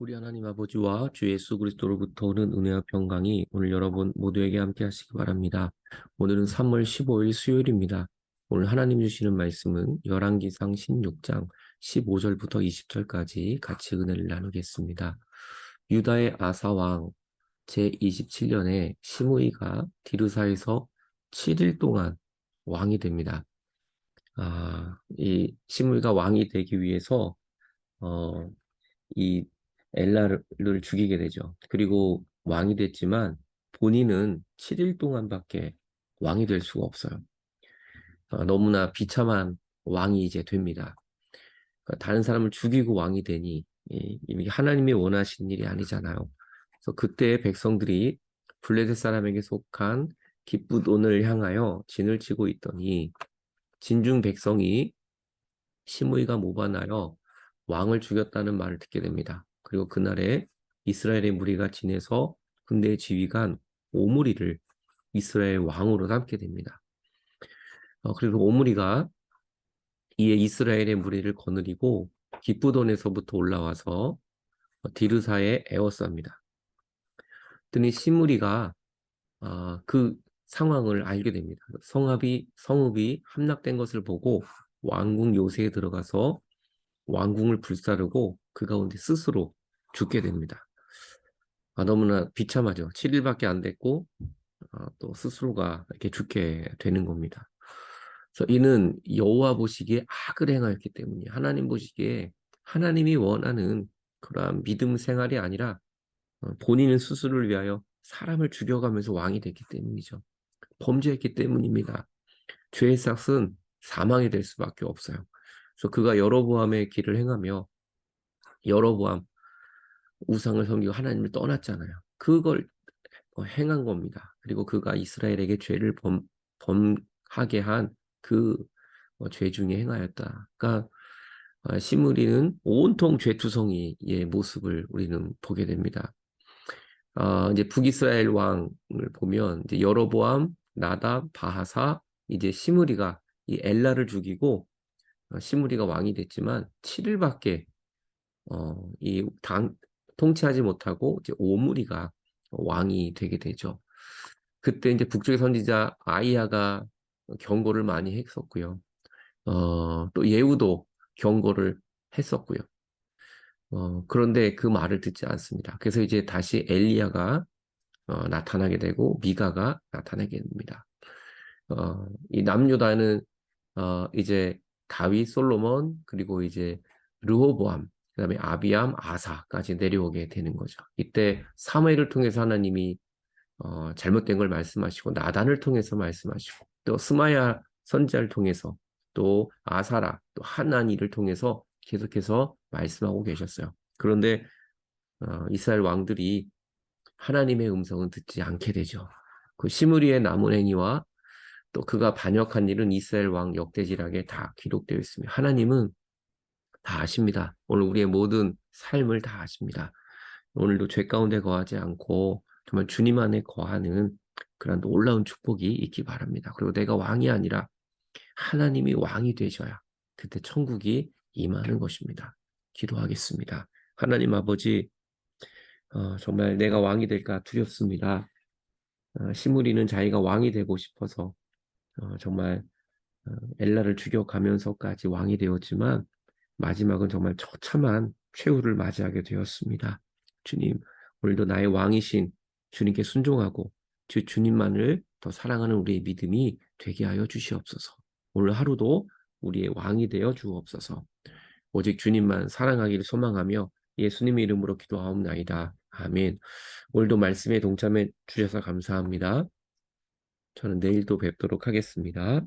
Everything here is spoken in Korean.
우리 하나님 아버지와 주 예수 그리스도로부터 오는 은혜와 평강이 오늘 여러분 모두에게 함께 하시기 바랍니다. 오늘은 3월 15일 수요일입니다. 오늘 하나님 주시는 말씀은 열왕기상 16장 15절부터 20절까지 같이 은혜를 나누겠습니다. 유다의 아사왕 제27년에 시므이가 디르사에서 7일 동안 왕이 됩니다. 아, 이 시므이가 왕이 되기 위해서 어, 이 엘라를 죽이게 되죠. 그리고 왕이 됐지만 본인은 7일 동안밖에 왕이 될 수가 없어요. 어, 너무나 비참한 왕이 이제 됩니다. 그러니까 다른 사람을 죽이고 왕이 되니 이게 하나님이 원하시는 일이 아니잖아요. 그래서 그때 백성들이 블레셋 사람에게 속한 기쁘돈을 향하여 진을 치고 있더니 진중 백성이 시므이가 모반하여 왕을 죽였다는 말을 듣게 됩니다. 그리고 그날에 이스라엘의 무리가 지내서 군대 지휘관 오므리를 이스라엘 왕으로 삼게 됩니다. 어, 그리고 오므리가 이에 이스라엘의 무리를 거느리고 기쁘돈에서부터 올라와서 디르사에 에워쌉니다. 그랬더니 시므리가 아, 그 상황을 알게 됩니다. 성읍이 성읍이 함락된 것을 보고 왕궁 요새에 들어가서 왕궁을 불사르고 그 가운데 스스로 죽게 됩니다. 아, 너무나 비참하죠. 7일밖에 안 됐고 아, 또 스스로가 이렇게 죽게 되는 겁니다. 그래서 이는 여호와 보시기에 악을 행하였기 때문에 하나님 보시기에 하나님이 원하는 그러한 믿음 생활이 아니라 어, 본인은 스스로를 위하여 사람을 죽여가면서 왕이 됐기 때문이죠. 범죄했기 때문입니다. 죄의 삭은 사망이 될 수밖에 없어요. 그래서 그가 여로보암의 길을 행하며 여로보암 우상을 섬기고 하나님을 떠났잖아요. 그걸 어, 행한 겁니다. 그리고 그가 이스라엘에게 죄를 범, 범하게 한그 어, 죄 중에 행하였다. 그러니까 어, 시므리는 온통 죄투성이의 모습을 우리는 보게 됩니다. 어, 이제 북이스라엘 왕을 보면 이제 여로보암, 나답, 바하사, 이제 시므리가 이 엘라를 죽이고 어, 시므리가 왕이 됐지만 7일밖에 어, 이 당, 통치하지 못하고 이제 오므리가 왕이 되게 되죠. 그때 이제 북쪽의 선지자 아이야가 경고를 많이 했었고요. 어, 또 예후도 경고를 했었고요. 어, 그런데 그 말을 듣지 않습니다. 그래서 이제 다시 엘리야가 어, 나타나게 되고 미가가 나타나게 됩니다. 어, 이 남유다는 어, 이제 다윗, 솔로몬 그리고 이제 르호보암 그 다음에 아비암, 아사까지 내려오게 되는 거죠. 이때 사무엘을 통해서 하나님이 어, 잘못된 걸 말씀하시고 나단을 통해서 말씀하시고 또 스마야 선지자를 통해서 또 아사라 또 하나니를 통해서 계속해서 말씀하고 계셨어요. 그런데 어, 이스라엘 왕들이 하나님의 음성은 듣지 않게 되죠. 그 시므리의 남은 행위와 또 그가 반역한 일은 이스라엘 왕 역대지락에 다 기록되어 있습니다. 하나님은 다 아십니다. 오늘 우리의 모든 삶을 다 아십니다. 오늘도 죄 가운데 거하지 않고 정말 주님 안에 거하는 그런 놀라운 축복이 있기 바랍니다. 그리고 내가 왕이 아니라 하나님이 왕이 되셔야 그때 천국이 임하는 것입니다. 기도하겠습니다. 하나님 아버지, 어, 정말 내가 왕이 될까 두렵습니다. 어, 시므리는 자기가 왕이 되고 싶어서 어, 정말 어, 엘라를 죽여가면서까지 왕이 되었지만 마지막은 정말 처참한 최후를 맞이하게 되었습니다. 주님, 오늘도 나의 왕이신 주님께 순종하고 주 주님만을 더 사랑하는 우리의 믿음이 되게 하여 주시옵소서. 오늘 하루도 우리의 왕이 되어 주옵소서. 오직 주님만 사랑하기를 소망하며 예수님의 이름으로 기도하옵나이다. 아멘. 오늘도 말씀에 동참해 주셔서 감사합니다. 저는 내일도 뵙도록 하겠습니다.